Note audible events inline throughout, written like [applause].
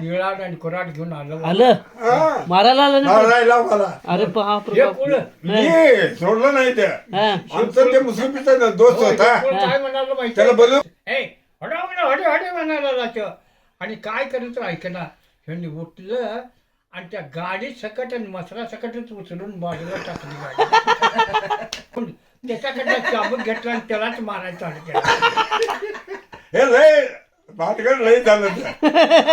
विळाड आणि कुराड घेऊन आलो. आलं? हा. मारायला आलं ना मारायला मला अरे बाप रे हे बाप. पुढं. मी सोडलं नाही ते. हा. आमचं ते मुसलमीचा दोस्त हो, हे होता काय म्हणालो माहिती? त्याला बोलू? ए हडो हडो हडो हडो म्हणाला जातो. आणि काय करायचं ऐकना ह्यांनी उठलं आणि त्या गाडी सकट आणि मसरा सकटच उचलून बाजूला टाकली गाडी. पण त्याच्याकडनं चाबूक घेतला आणि त्यालाच मारायचं हे लय भाटगड लय झालं.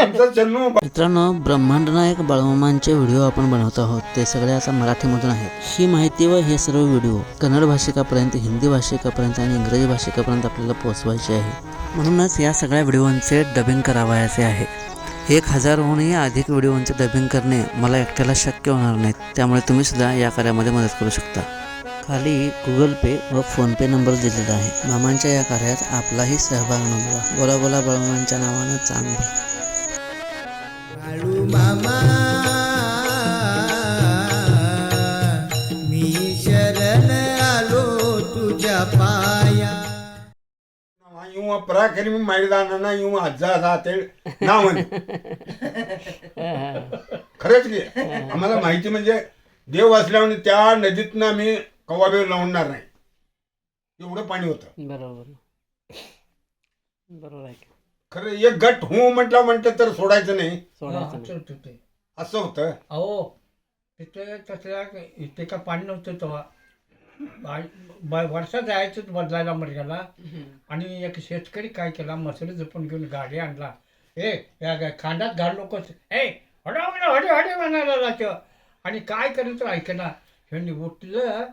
आमचा मित्रांनो ब्रह्मांड नायक बाळमामांचे व्हिडिओ आपण बनवत आहोत. ते सगळे आता मराठीमधून आहेत. ही माहिती व हे सर्व व्हिडिओ कन्नड भाषिकापर्यंत हिंदी भाषिकापर्यंत आणि इंग्रजी भाषिकापर्यंत आपल्याला पोहोचवायचे आहे. म्हणूनच या सगळ्या व्हिडिओंचे डबिंग करावायचे आहे. एक हजारहूनही अधिक व्हिडिओंचे डबिंग करणे मला एकट्याला शक्य होणार नाही. त्यामुळे तुम्ही सुद्धा या कार्यामध्ये मदत करू शकता. खाली गुगल पे व फोनपे नंबर दिलेला आहे मामांच्या या कार्यात आपलाही सहभाग नोंदवा बोला बोला बळमांच्या नावानं चांगलं बाळू मामा मी शरण आलो तुझ्या पाया ಇವ ಪರಾಕ್ರಮಿ ಮಾಡಿದಾನ ಇವ ಅಜ್ಜ ಅದ नाव खरंच की आम्हाला माहिती म्हणजे देव असल्यामुळे त्या नदीतनं आम्ही कवाबे लावणार नाही. एवढं पाणी होतं. बरोबर. बरोबर आहे. की. खरं एक गट हो म्हटलं म्हटलं तर सोडायचं नाही. सोडायचं असं. होतं ते. असं होतं. अहो तिथे तसल्या इथे का पाणी नव्हतं तेव्हा. बा- ब- वर्षात जायचं बदलायला मर्याला आणि एक शेतकरी काय केला मसरी जपून घेऊन गाडी आणला. ए या गा- खांदात घाल नको ए हडो हडो हडो हडो म्हणायला जातो आणि काय करायचं ऐकना ह्यांनी उठलं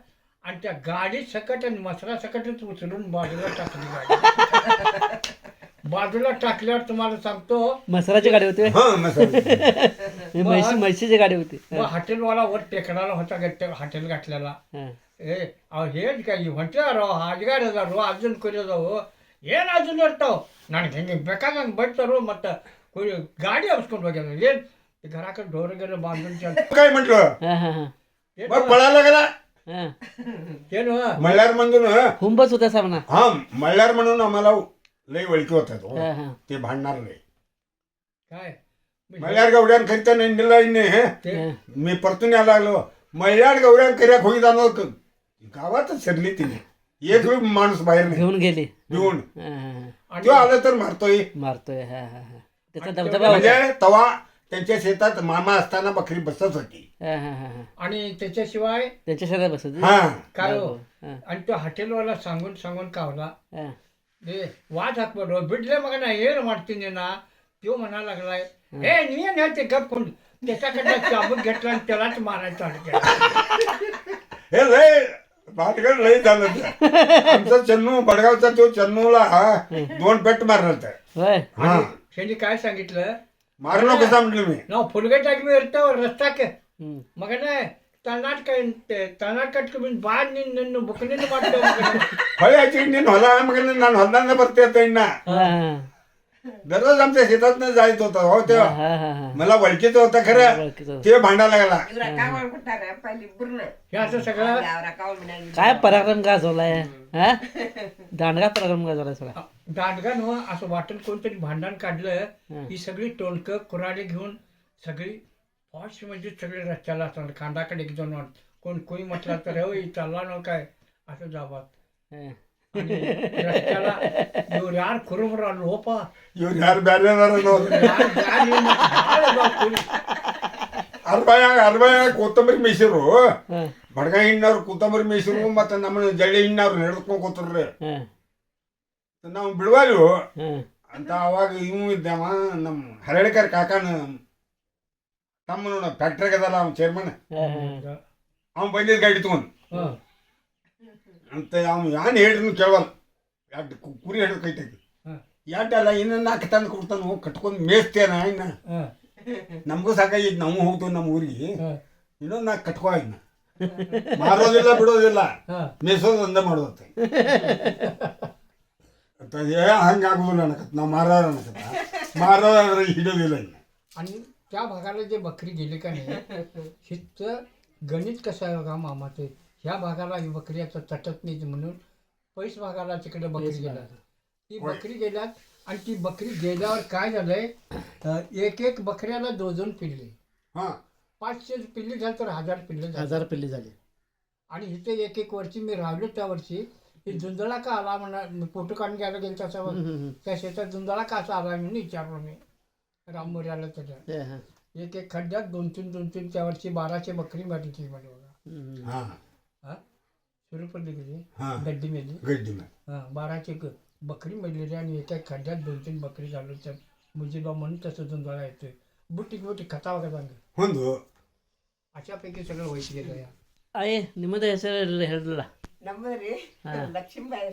आणि त्या गाडी सकट आणि मसरा सकटच उचलून बाजूला टाकली गाडी [laughs] बाजूला टाकल्यावर तुम्हाला सांगतो मसराची गाडी होती [laughs] हा मसाला ही म्हैशी म्हैशीची गाडी होती मग हॉटेलवाला वर टेकडाला होता गट्टे हॉटेल गाठलेला हा. ಏ ಅವ್ ಹೇಳಿ ಕೈ ಹೊಂಟಾರೋ ಹಾಜ್ಗಾಡದಾರು ಅರ್ಜುನ್ ಕುರಿಯೋದವು ಏನು ಅರ್ಜುನ್ ಇರ್ತಾವ ನನಗೆ ಹೆಂಗೆ ಬೇಕಾದಂಗೆ ಬಡ್ತಾರು ಮತ್ತು ಕುರಿ ಗಾಡಿ ಹಬ್ಸ್ಕೊಂಡು ಹೋಗ್ಯಾರ ಏನು घराक ढोर गेलं बांधून ठेव. काय म्हटलं हा, हा, हा. मग पळायला गेला हा. ಏನು मल्हार म्हणून हुंबच होता सामना. हा मल्हार म्हणून आम्हाला लय ओळखी होतात हो. हा, हा. ते भांडणार लय काय? मल्हार गवड्यान करीता नेंडला हे. ते हा. मी परतून यायला लागलो. मल्हार गवड्यान कऱ्या खोई जाणं गावातच शिरली तिने. एक बी माणूस बाहेर नाही. घेऊन गेली. घेऊन. हा, हा, हा. आणि तो आलं तर मारतोय. मारतोय हा हा हा. त्याचा आणि दबदबा म्हणजे होता. तवा त्यांच्या शेतात मामा असताना बकरी बसत होती. आणि त्याच्याशिवाय त्याच्या शेतात बसत काय हो? आणि तो हॉटेलवाला सांगून सांगून कावला हा. दे वाद हात पडलो बिडले मग ना येर मारतीने ना. तो म्हणा लागलाय हे. निये ते गप कोण त्याच्याकडनं चाबूक घेतला आणि त्यालाच मारायचा हे लय भाटगड लय झालं आमचा चन्नू बडगावचा तो चन्नूला दोन पेट मारला होता हा. त्यांनी काय सांगितलं? ಮಾರಲೋ ಗೊತ್ತಾಗ್ಬಿಡ್ಲಿ ನಾವು ಪುಲ್ಗಟ್ ಹಾಕಿ ಇರ್ತಾವ ರಸ್ತಾಕ್ಕೆ ಮಗನೇ ತನ್ನಾಟಕ ತನ್ನಾಟಕ ಬಂದು ಬಾ ನಿನ್ನ ನಿನ್ನ ಬುಕ್ಕನಿಂದ ಮಾಡ್ತೇವೆ ಹೊಳೆ ಹಚ್ಚಿ ನಿನ್ನ ಹೊಲ ಮಗನ ನಾನು ಹೊಲ್ದಾನ ಬರ್ತೇವೆ ಇನ್ನ. दररोज आमच्या शेतात जायच होत. हो तेव्हा मला वळखीच होत खरं. ते भांडा लागला. असं सगळं? काय पराक्रम का झालाय? दांडगा पराक्रम का झालाय सगळा? दांडगा न असं वाटून कोणतरी भांडण काढलं ही. सगळी टोलक कुराडे घेऊन सगळी फॉस्ट म्हणजे सगळे रस्त्याला असणार खांदाकडे कोण कोणी म्हटलं तर हो चालला न काय? असं जाबात [laughs] ಇವ್ರು ಯಾರು ಕುರುಬರ ಅಲ್ಲೋಪ ಇವ್ರು ಯಾರು ಬೇರೆ ಅರ್ಬಯಾಗ ಅರ್ಬಯಾಗ ಕೊತ್ತಂಬರಿ ಮೇಯ್ಸಿರು ಬಡಗ ಹಿಂಡವ್ರು ಕೊತ್ತಂಬರಿ ಮೇಯ್ಸಿರು ಮತ್ತೆ ನಮ್ಮ ಜಳ್ಳಿ ಹಿಂಡವ್ರು ಹಿಡಿದ್ಕೊಂಡ್ ಕೂತ್ರಿ ನಾವು ಬಿಡುವಲ್ವು ಅಂತ ಅವಾಗ ಇವು ಇದ್ದಾವ ನಮ್ಮ ಹರಳಿಕರ್ ಕಾಕಾನ ಫ್ಯಾಕ್ಟ್ರಿಗೆ ಅದಲ್ಲ ಅವ್ನ ಚೇರ್ಮನ್ ಅವ್ನು ಬಂದಿದ್ದ ಗಾಡಿ ತಗೊಂಡು. ಅಂತ ಅವ್ನು ಯಾನ್ ಹೇಳ್ರಿ ಕೇಳವಲ್ಲ ಎರಡು ಕುರಿ ಹಿಡಿದು ಕೈತೈತಿ ಹ್ಮ್. ಯಾಟಲ್ಲ ಇನ್ನ ನಾಲ್ಕು ತಂದು ಕೊಡ್ತಾನ ಹೋಗಿ ಕಟ್ಕೊಂಡು ಮೇಯ್ಸ್ತೇನ ಇನ್ನ ನಮಗೂ ಸಾಕಾಗಿತ್ತು ನಾವು ಹೋಗ್ತೀವಿ ನಮ್ಮ ಊರಿಗೆ ಇನ್ನೊಂದು ನಾಲ್ಕು ಕಟ್ಕೋ ಇನ್ನ ಮಾರೋದಿಲ್ಲ ಬಿಡೋದಿಲ್ಲ ಮೇಯ್ಸೋದು ಒಂದೇ ಮಾಡೋದತ್ತೆ ಅಂತ ಏ ಹಂಗೆ ಆಗುದಿಲ್ಲ ಅನ್ನಕತ್ ನಾವು ಮಾರಾರ ಅನ್ನಕತ್ತ ಮಾರಾರ ಹಿಡಿಯೋದಿಲ್ಲ ಇನ್ನು आणि त्या भागाला जे बकरी गेली का नाही हिचं गणित कसं आहे बघा मामाचं ह्या भागाला ही बकरी आता तटत नाही म्हणून पैस भागाला तिकडे बकरी गेल्या ती बकरी गेल्यात आणि ती बकरी गेल्यावर काय झालंय एक एक बकऱ्याला दोन दोन पिल्ले. हा. पाचशे पिल्ले झाले तर हजार पिल्ले झाले. हजार पिल्ली झाली. आणि इथे एक एक वर्षी मी राहिलो त्या वर्षी ही झुंजळा का आला म्हणा फोटो काढून घ्यायला गेलो तसा त्या शेतात झुंजळा का असा आला म्हणून विचारलो मी. रामोरी आलं त्याच्या. एक एक खड्ड्यात दोन तीन दोन तीन त्या वर्षी बाराशे बकरी मारली ती हा. सुरू पडली गेली हा गड्डी मेली गड्डी मॅम हा बाराशे ग- बकरी मेलेली आणि एका खड्ड्यात दोन तीन बकरी झालो तर मुजीबा म्हणून तसं झुंजळा येतोय बुटी बुटी खता वगैरे सांग ಹೊಂದು अशापैकी सगळं वाईट गेलं या आहे ನಿಮ್ಮದು ಹೆಸರು ಹೇಳಿಲ್ಲ ನಮ್ಮದ್ರಿ ಲಕ್ಷ್ಮೀಬಾಯಿ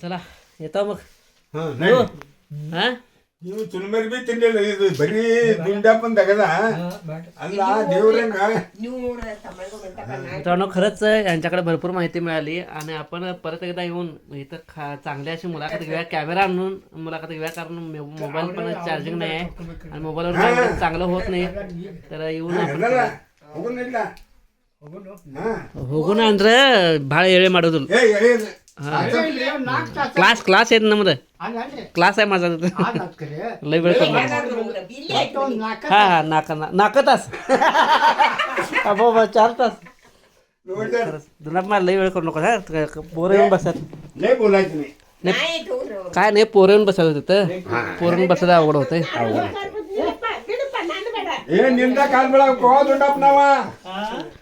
चला येतो मग ಹಾ ನಡಿ. हा ನೀವು ಚುರುಮರಿ मित्रांनो खरंच यांच्याकडे भरपूर माहिती मिळाली आणि आपण परत एकदा येऊन इथं खा चांगली अशी मुलाखत घेऊया. कॅमेरा आणून मुलाखत घेऊया कारण मोबाईल पण चार्जिंग नाही आहे आणि मोबाईलवर पण चांगलं होत नाही. तर येऊन आपण ಹೋಗೋಣ ಅಂದ್ರೆ ಭಾಳ ಎಳೆ ಮಾಡೋದಿಲ್ಲ ಏ क्लास क्लास आहेत ना मग. क्लास आहे माझा. लय वेळ हा हा नाका नाका तास चार तास. मला लय वेळ करू नको पोर येऊन बसत नाही बोलायचं नाही. काय नाही पोर येऊन बसायचं तिथं पोरं बसायला आवड होते निंदा कालबळा गोवा धोंडाप नावा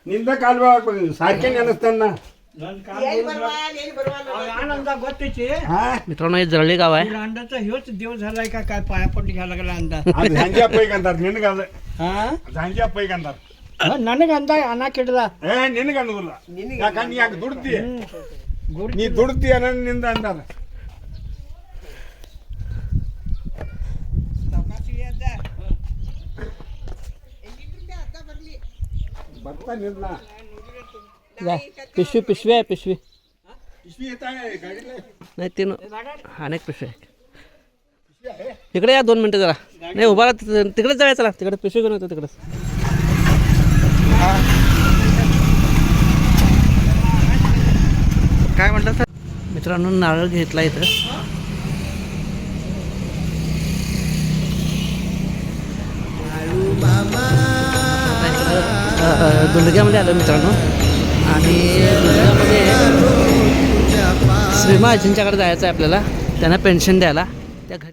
निंदा कालबळा सारखे ज्ञान त्यांना ನಿಂದ ಕಾಲ್ ಬೆಳಕ್ ಸಾಕೆ ನೆನಸ್ತಾನ ಎಲ್ಲಿ ಬರುವ ಎಲ್ಲಿ ಬರುವ ಅನ್ನೋದು. आनंदा गोष्टीची ಹಾ मित्रांनो हे जळली गाव आहे अंडाचा ह्योच देव झालाय का काय पाया पडली घ्यायला लागला अंडा ಅದು ಹಂಗೆ ಅಪ್ಪಯ್ಕ ಅಂತಾರ ನಿನಗದ हा ಅದು ಹಂಗೆ ಅಪ್ಪಯ್ಕ ಅಂತಾರ ನನಗೆ ಅಂದ ಅನ್ನ ಕೆಡದ ಏ ನಿನಗ ಅನ್ನೋದಿಲ್ಲ ಯಾಕ ನೀ ಯಾಕೆ ದುಡ್ತಿ ನೀ ದುಡ್ತಿ ಅನ್ನೋ ನಿಂದ ಅಂದಾರ ಬರ್ತಾ जा. पिशवी पिशवी आहे पिशवी. नाही तीन अनेक पिशवी आहे. तिकडे या दोन मिनटं जरा. नाही उभा राहा तिकडेच जायचं चला. तिकडे पिशवी घेऊन येतो तिकडेच काय म्हटलं सर? मित्रांनो नारळ घेतला इथं. दुर्ग्यामध्ये आलं मित्रांनो. आणि दुंडग्यामध्ये श्रीमा आजींच्याकडे जायचं आहे आपल्याला त्यांना पेन्शन द्यायला. त्या घरी